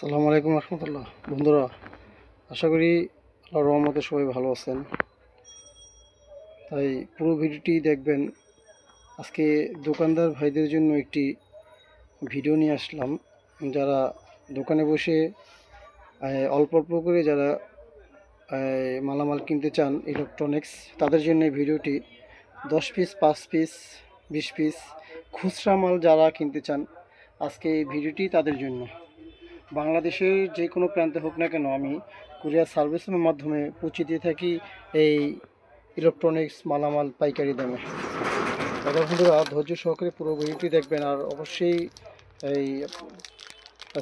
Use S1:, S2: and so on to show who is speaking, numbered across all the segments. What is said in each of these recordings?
S1: আসসালামু আলাইকুম রহমতুল্লাহ। বন্ধুরা, আশা করি আল্লাহর রহমতে সবাই ভালো আছেন। তাই পুরো ভিডিওটি দেখবেন। আজকে দোকানদার ভাইদের জন্য একটি ভিডিও নিয়ে আসলাম। যারা দোকানে বসে অল্প অল্প করে যারা মালামাল কিনতে চান ইলেকট্রনিক্স তাদের জন্য এই ভিডিওটি দশ পিস পাঁচ পিস বিশ পিস খুচরা মাল যারা কিনতে চান, আজকে এই ভিডিওটি তাদের জন্য। বাংলাদেশের যে কোনো প্রান্তে হোক না কেন আমি কুরিয়ার সার্ভিসের মাধ্যমে পৌঁছে দিয়ে থাকি এই ইলেকট্রনিক্স মালামাল পাইকারি দামে। দাদা বন্ধুরা, ধৈর্য সহকারে পুরো ভিডিওটি দেখবেন আর অবশ্যই এই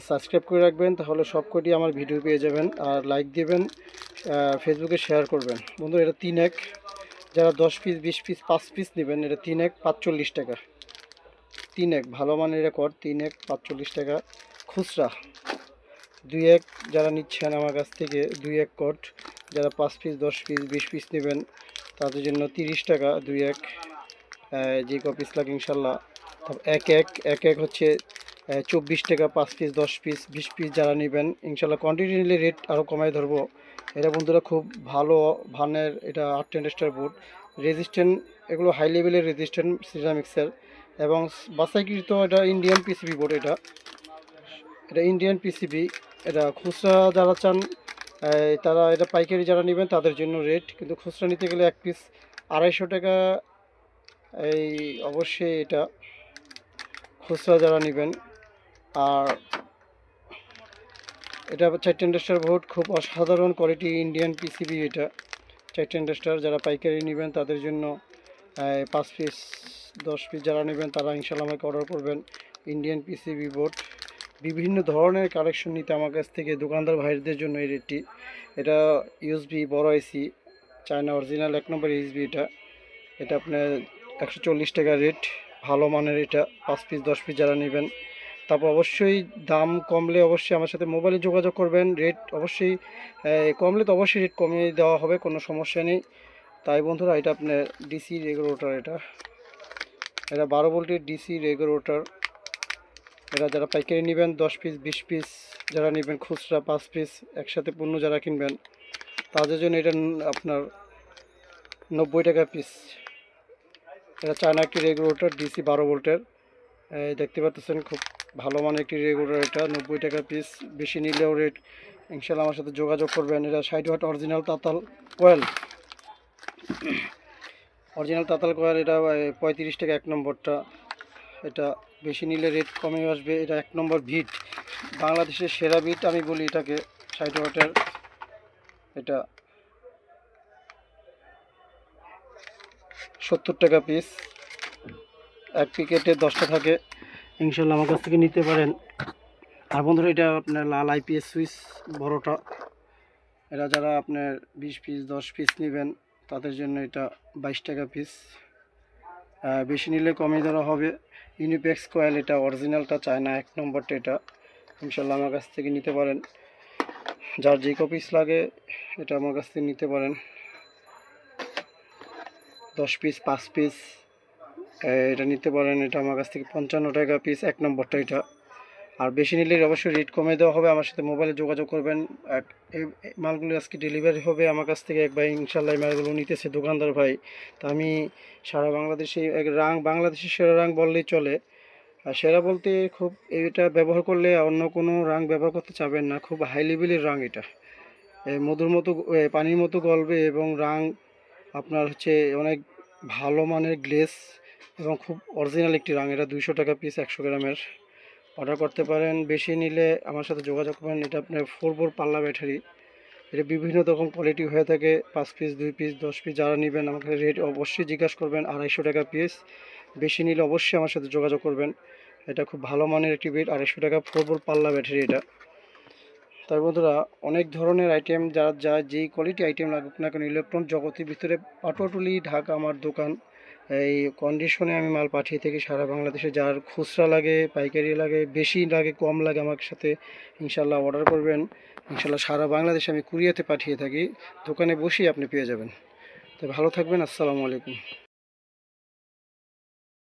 S1: সাবস্ক্রাইব করে রাখবেন, তাহলে সব কটি আমার ভিডিও পেয়ে যাবেন আর লাইক দেবেন ফেসবুকে শেয়ার করবেন। বন্ধুরা, এটা তিন এক। যারা দশ পিস বিশ পিস পাঁচ পিস নেবেন, এটা তিন এক, পাঁচচল্লিশ টাকা। তিন এক, ভালো মানের রেকর্ড তিন এক, পাঁচচল্লিশ টাকা। খুচরা। দুই এক যারা নিচ্ছেন আমার কাছ থেকে দুই এক কোট, যারা পাঁচ পিস দশ পিস বিশ পিস নেবেন, তাদের জন্য তিরিশ টাকা দুই এক। যে ক পিস লাগে ইনশাল্লাহ। এক এক এক এক হচ্ছে চব্বিশ টাকা, পাঁচ পিস দশ পিস বিশ পিস যারা নেবেন, ইনশাল্লাহ কোয়ান্টিটি নিলে রেট আরও কমায় ধরবো। এটা বন্ধুরা খুব ভালো ভানের এটা আট টেন্ডেস্টার বুট রেজিস্ট্যান্ট এগুলো হাই লেভেলের রেজিস্ট্যান্ট সিরামিক্সের এবং বাসাইকৃত এটা ইন্ডিয়ান পিসিবি বোর্ড এটা। এটা ইন্ডিয়ান পিসিবি এটা খুচরা যারা চান তারা এটা পাইকারি যারা নেবেন তাদের জন্য রেট কিন্তু খুচরা নিতে গেলে এক পিস আড়াইশো টাকা, এই অবশ্যই এটা খুচরা যারা নেবেন। আর এটা চারটে ইন্ডাস্টার বোর্ড খুব অসাধারণ কোয়ালিটি ইন্ডিয়ান পিসিবি এটা। চারটে ইন্ডাস্টার যারা পাইকারি নেবেন তাদের জন্য পাঁচ পিস দশ পিস যারা নেবেন তারা ইনশাল্লাহ আমাকে অর্ডার করবেন। ইন্ডিয়ান পিসিবি বোর্ড বিভিন্ন ধরনের কালেকশন নিতে আমার কাছ থেকে দোকানদার ভাইদের জন্য এই রেটটি। এটা ইউএসবি বড় এসি চায়না অরিজিনাল এক নম্বর ইউএসবি এটা। এটা আপনার একশো চল্লিশ টাকা রেট ভালো মানের এটা, পাঁচ পিস দশ পিস যারা নেবেন। তারপর অবশ্যই দাম কমলে অবশ্যই আমার সাথে মোবাইলে যোগাযোগ করবেন। রেট অবশ্যই কমলে তো অবশ্যই রেট কমিয়ে দেওয়া হবে, কোনো সমস্যা নেই। তাই বন্ধুরা, এটা আপনার ডিসি রেগুলেটর এটা। এটা বারো ভোল্টের ডিসি রেগুলেটর এরা যারা পাইকারি নেবেন, দশ পিস, বিশ পিস, যারা নেবেন খুচরা পাঁচ পিস, একসাথে পণ্য যারা কিনবেন, তাদের জন্য এটা আপনার নব্বই টাকা পিস। এটা চায়না একটি রেগুলেটর ডিসি বারো ভোল্টের। দেখতে পাচ্ছেন খুব ভালো মানের একটি রেগুলেটর এটা, নব্বই টাকা পিস। বেশি নিলেও রেট, ইনশাল্লাহ আমার সাথে যোগাযোগ করবেন। এটা ষাট ওয়াট অরিজিনাল তাতাল কয়েল। অরিজিনাল তাতাল কয়েল এটা পঁয়ত্রিশ টাকা এক নম্বরটা। এটা বেশি নিলে রেট কমে আসবে। এটা এক নম্বর ভিট বাংলাদেশের সেরা ভিট আমি বলি এটাকে, ষাট ওয়াটের। এটা সত্তর টাকা পিস এক প্যাকেটে দশটা থাকে। ইনশাল্লাহ আমার কাছ থেকে নিতে পারেন। আর বন্ধুরা, এটা আপনার লাল আইপিএস সুইচ, বড়টা। এটা যারা আপনার বিশ পিস দশ পিস নেবেন, তাদের জন্য এটা বাইশ টাকা পিস বেশি নিলে কমে ধরা হবে। ইউনিপেক্স কয়েল এটা অরিজিনালটা চায় না, এক নম্বরটা এটা। ইনশাল্লাহ আমার কাছ থেকে নিতে পারেন। যার যে কপিস লাগে, এটা আমার কাছ থেকে নিতে পারেন। দশ পিস পাঁচ পিস এটা নিতে পারেন। এটা আমার কাছ থেকে পঞ্চান্ন টাকা পিস এক নম্বরটা এটা। আর বেশি নিলে অবশ্যই রেট কমে দেওয়া হবে। আমার সাথে মোবাইলে যোগাযোগ করবেন। মালগুলো আজকে ডেলিভারি হবে। আমার কাছ থেকে এক ভাই ইনশাল্লাহ মালগুলো নিতেছে, দোকানদার ভাই। তা আমি সারা বাংলাদেশে, এক রাং, বাংলাদেশের সেরা রাং বললেই চলে। আর সেরা বলতে খুব এটা ব্যবহার করলে অন্য কোনো রাং ব্যবহার করতে চাবেন না। খুব হাই লেভেলের রাং এটা। মধুর মতো পানির মতো গলবে এবং রাং আপনার হচ্ছে অনেক ভালো মানের গ্লেস এবং খুব অরিজিনাল একটি রাং। এটা দুইশো টাকা পিস একশো গ্রামের। অর্ডার করতে পারেন, বেশি নিলে আমার সাথে যোগাযোগ করবেন এটা আপনার ফোর ফোর পাল্লা ব্যাটারি এটা বিভিন্ন রকম কোয়ালিটি হয়ে থাকে। পাঁচ পিস দুই পিস দশ পিস যারা নেবেন আমাকে রেট অবশ্যই জিজ্ঞাসা করবেন। আড়াইশো টাকা পিস বেশি নিলে অবশ্যই আমার সাথে যোগাযোগ করবেন। এটা খুব ভালো মানের একটি বেড আড়াইশো টাকা ফোর ফোর পাল্লা ব্যাটারি এটা। তার বন্ধুরা, অনেক ধরনের আইটেম যারা যা যেই কোয়ালিটি আইটেম লাগুক না কেন ইলেকট্রন জগতের ভিতরে পাটোয়াটুলি ঢাকা আমার দোকান। এই কন্ডিশনে আমি মাল পাঠিয়ে থাকি সারা বাংলাদেশে। যার খুচরা লাগে, পাইকারি লাগে, বেশি লাগে, কম লাগে আমার সাথে ইনশাল্লাহ অর্ডার করবেন। ইনশাল্লাহ সারা বাংলাদেশে আমি কুরিয়াতে পাঠিয়ে থাকি। দোকানে বসেই আপনি পেয়ে যাবেন। তো ভালো থাকবেন, আসসালামু আলাইকুম।